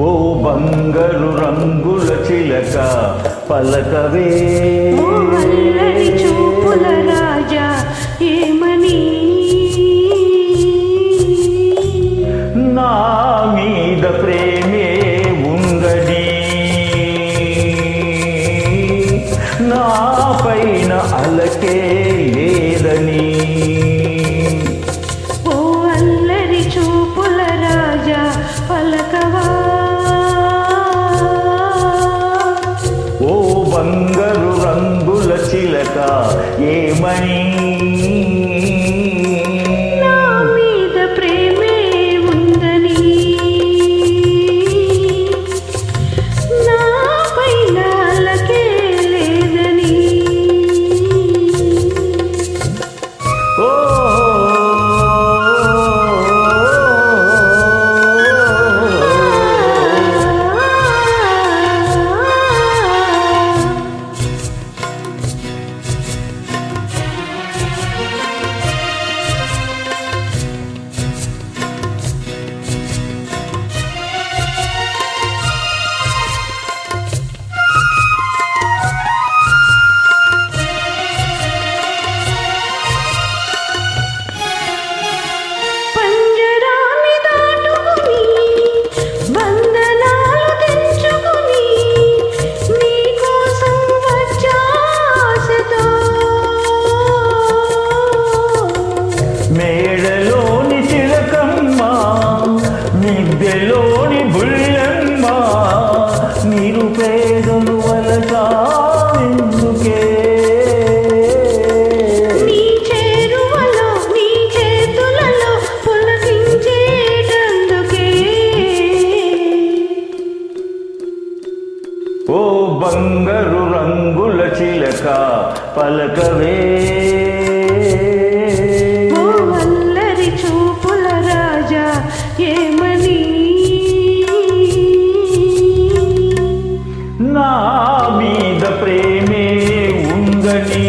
ఓ బంగారు రంగుల చిలక పలకవే. చూపుల రాజా ఏమని? నా మీద ప్రేమే ఉందని నా పైన అలకే నిరుపేదలు వలసాందుకే నీ ఓ బంగారు రంగుల చిలక పలకవే ఉందని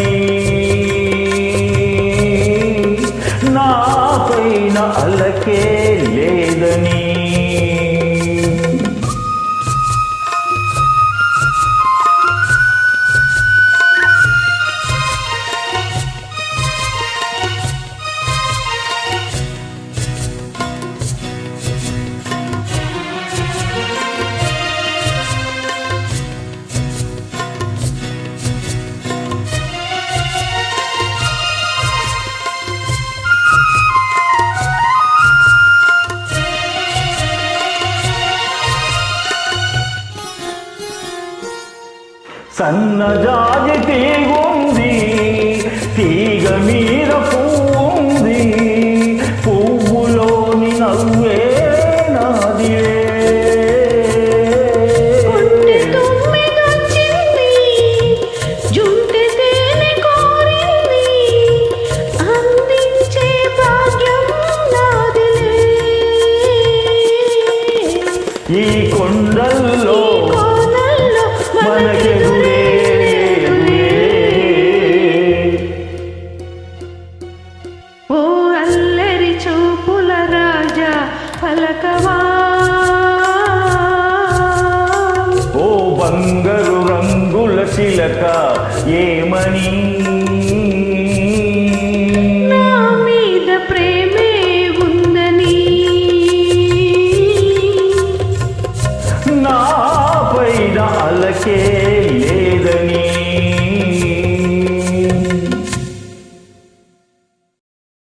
నా పైన అలకే సన్నజాజి తీగుంది తీగ మీద పువ్వుంది పువ్వులోని నవ్వే నాదివే కొంటె తుమ్మెదొచ్చింది, జుంటె బంగారు రంగుల చిలక ఏమని నా మీద